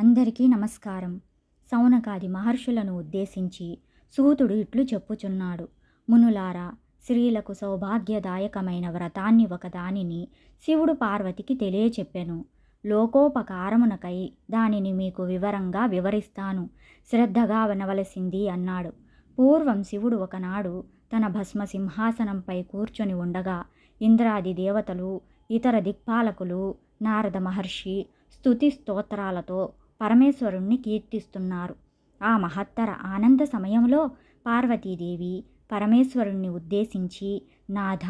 అందరికీ నమస్కారం. సౌనకాది మహర్షులను ఉద్దేశించి సూతుడు ఇట్లు చెప్పుచున్నాడు. మునులారా స్త్రీలకు సౌభాగ్యదాయకమైన వ్రతాన్ని ఒకదానిని శివుడు పార్వతికి తెలియచెప్పెను. లోకోపకారమునకై దానిని మీకు వివరంగా వివరిస్తాను. శ్రద్ధగా వినవలసింది అన్నాడు. పూర్వం శివుడు ఒకనాడు తన భస్మ సింహాసనంపై కూర్చొని ఉండగా ఇంద్రాది దేవతలు ఇతర దిక్పాలకులు నారద మహర్షి స్తుతి స్తోత్రాలతో పరమేశ్వరుణ్ణి కీర్తిస్తున్నారు. ఆ మహత్తర ఆనంద సమయంలో పార్వతీదేవి పరమేశ్వరుణ్ణి ఉద్దేశించి నాథ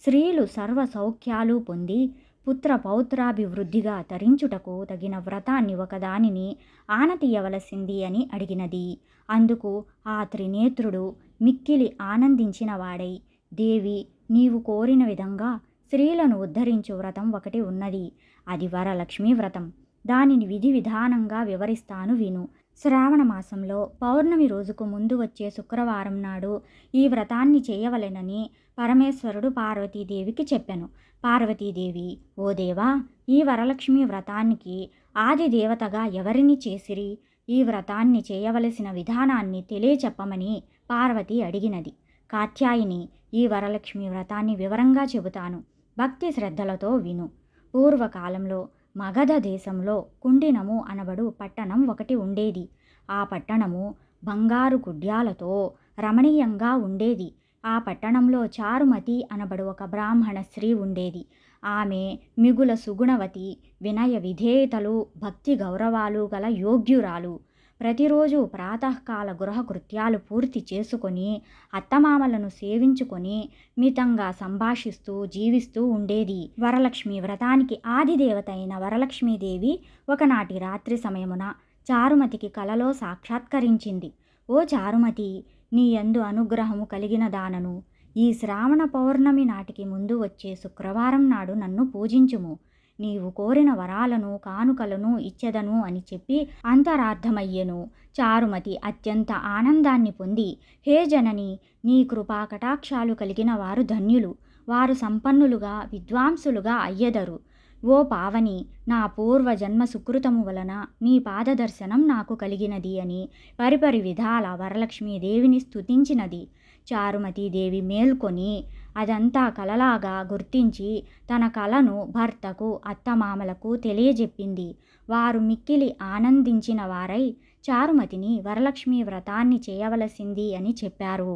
స్త్రీలు సర్వ సౌఖ్యాలు పొంది పుత్ర పౌత్రాభివృద్ధిగా తరించుటకు తగిన వ్రతాన్ని ఒకదానిని ఆనతీయవలసింది అని అడిగినది. అందుకు ఆ త్రినేత్రుడు మిక్కిలి ఆనందించిన వాడై దేవి నీవు కోరిన విధంగా స్త్రీలను ఉద్ధరించు వ్రతం ఒకటి ఉన్నది. అది వరలక్ష్మీ వ్రతం. దానిని విధి విధానంగా వివరిస్తాను విను. శ్రావణ మాసంలో పౌర్ణమి రోజుకు ముందు వచ్చే శుక్రవారం నాడు ఈ వ్రతాన్ని చేయవలెనని పరమేశ్వరుడు పార్వతీదేవికి చెప్పెను. పార్వతీదేవి ఓ దేవా ఈ వరలక్ష్మి వ్రతానికి ఆది దేవతగా ఎవరిని చేసిరి? ఈ వ్రతాన్ని చేయవలసిన విధానాన్ని తెలియచెప్పమని పార్వతి అడిగినది. కాత్యాయిని ఈ వరలక్ష్మి వ్రతాన్ని వివరంగా చెబుతాను. భక్తి శ్రద్ధలతో విను. పూర్వకాలంలో మగధ దేశంలో కుండినము అనబడు పట్టణం ఒకటి ఉండేది. ఆ పట్టణము బంగారు కుడ్యాలతో రమణీయంగా ఉండేది. ఆ పట్టణంలో చారుమతి అనబడు ఒక బ్రాహ్మణ స్త్రీ ఉండేది. ఆమె మిగుల సుగుణవతి వినయ విధేయతలు భక్తి గౌరవాలు గల యోగ్యురాలు. ప్రతిరోజు ప్రాతకాల గృహ కృత్యాలు పూర్తి చేసుకొని అత్తమామలను సేవించుకొని మితంగా సంభాషిస్తూ జీవిస్తూ ఉండేది. వరలక్ష్మి వ్రతానికి ఆదిదేవత అయిన వరలక్ష్మీదేవి ఒకనాటి రాత్రి సమయమున చారుమతికి కలలో సాక్షాత్కరించింది. ఓ చారుమతి నీ యందు అనుగ్రహము కలిగిన దానను ఈ శ్రావణ పౌర్ణమి నాటికి ముందు వచ్చే శుక్రవారం నాడు నన్ను పూజించుము. నీవు కోరిన వరాలను కానుకలను ఇచ్చెదను అని చెప్పి అంతరార్థమయ్యెను. చారుమతి అత్యంత ఆనందాన్ని పొంది హే జనని నీ కృపా కటాక్షాలు కలిగిన వారు ధన్యులు. వారు సంపన్నులుగా విద్వాంసులుగా అయ్యెదరు. ఓ పావని నా పూర్వ జన్మ సుకృతము వలన నీ పాదదర్శనం నాకు కలిగినది అని పరిపరి విధాల వరలక్ష్మీదేవిని స్తుతించినది. చారుమతీదేవి మేల్కొని అదంతా కలలాగా గుర్తించి తన కలను భర్తకు అత్తమామలకు తెలియజెప్పింది. వారు మిక్కిలి ఆనందించిన వారై చారుమతిని వరలక్ష్మి వ్రతాన్ని చేయవలసింది అని చెప్పారు.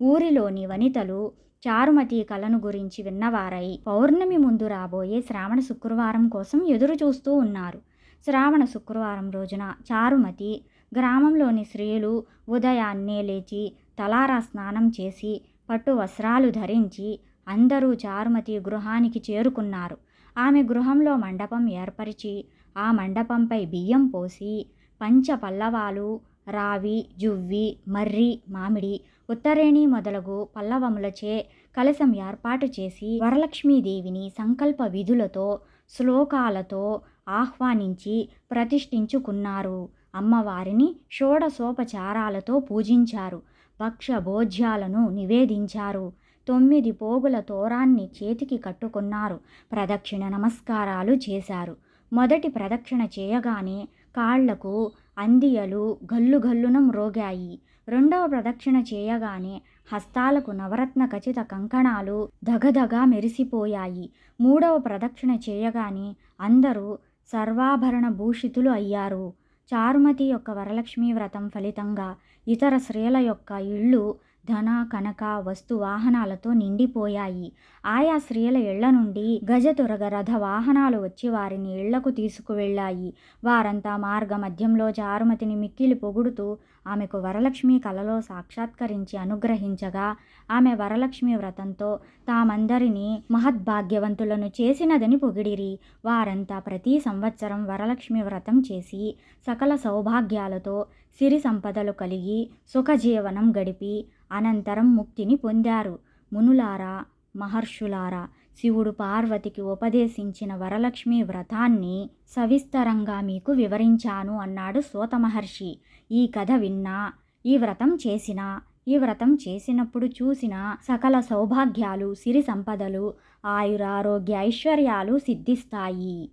ఊరిలోని వనితలు చారుమతి కళను గురించి విన్నవారై పౌర్ణమి ముందు రాబోయే శ్రావణ శుక్రవారం కోసం ఎదురు చూస్తూ ఉన్నారు. శ్రావణ శుక్రవారం రోజున చారుమతి గ్రామంలోని స్త్రీలు ఉదయాన్నే లేచి తలారా స్నానం చేసి పట్టు వస్త్రాలు ధరించి అందరూ చారుమతి గృహానికి చేరుకున్నారు. ఆమె గృహంలో మండపం ఏర్పరిచి ఆ మండపంపై బియ్యం పోసి పంచ పల్లవాలు రావి జువ్వి మర్రి మామిడి ఉత్తరేణి మొదలగు పల్లవములచే కలశం ఏర్పాటు చేసి వరలక్ష్మీదేవిని సంకల్ప విధులతో శ్లోకాలతో ఆహ్వానించి ప్రతిష్ఠించుకున్నారు. అమ్మవారిని షోడసోపచారాలతో పూజించారు. భక్ష భోజ్యాలను నివేదించారు. తొమ్మిది పోగుల తోరాన్ని చేతికి కట్టుకున్నారు. ప్రదక్షిణ నమస్కారాలు చేశారు. మొదటి ప్రదక్షిణ చేయగానే కాళ్ళకు అందియలు గల్లుగల్లున మ్రోగాయి రెండవ ప్రదక్షిణ చేయగానే హస్తాలకు నవరత్న ఖచ్చిత కంకణాలు దగదగా మెరిసిపోయాయి. మూడవ ప్రదక్షిణ చేయగానే అందరూ సర్వాభరణ భూషితులు అయ్యారు. చారుమతి యొక్క వరలక్ష్మీ వ్రతం ఫలితంగా ఇతర స్త్రీల యొక్క ఇళ్ళు ధన కనక వస్తు వాహనాలతో నిండిపోయాయి. ఆయా స్త్రీల ఇళ్ళ నుండి గజతురగ రథ వాహనాలు వచ్చి వారిని ఇళ్ళకు తీసుకువెళ్ళాయి. వారంతా మార్గ మధ్యంలో చారుమతిని మిక్కిలి పొగుడుతూ ఆమెకు వరలక్ష్మి కలలో సాక్షాత్కరించి అనుగ్రహించగా ఆమె వరలక్ష్మి వ్రతంతో తామందరినీ మహద్భాగ్యవంతులను చేసినదని పొగిడిరి. వారంతా ప్రతి సంవత్సరం వరలక్ష్మి వ్రతం చేసి సకల సౌభాగ్యాలతో సిరి సంపదలు కలిగి సుఖజీవనం గడిపి అనంతరం ముక్తిని పొందారు. మునులారా మహర్షులారా శివుడు పార్వతికి ఉపదేశించిన వరలక్ష్మి వ్రతాన్ని సవిస్తరంగా మీకు వివరించాను అన్నాడు సోత మహర్షి. ఈ కథ విన్నా ఈ వ్రతం చేసినా ఈ వ్రతం చేసినప్పుడు చూసిన సకల సౌభాగ్యాలు సిరి సంపదలు ఆయురారోగ్య ఐశ్వర్యాలు సిద్ధిస్తాయి.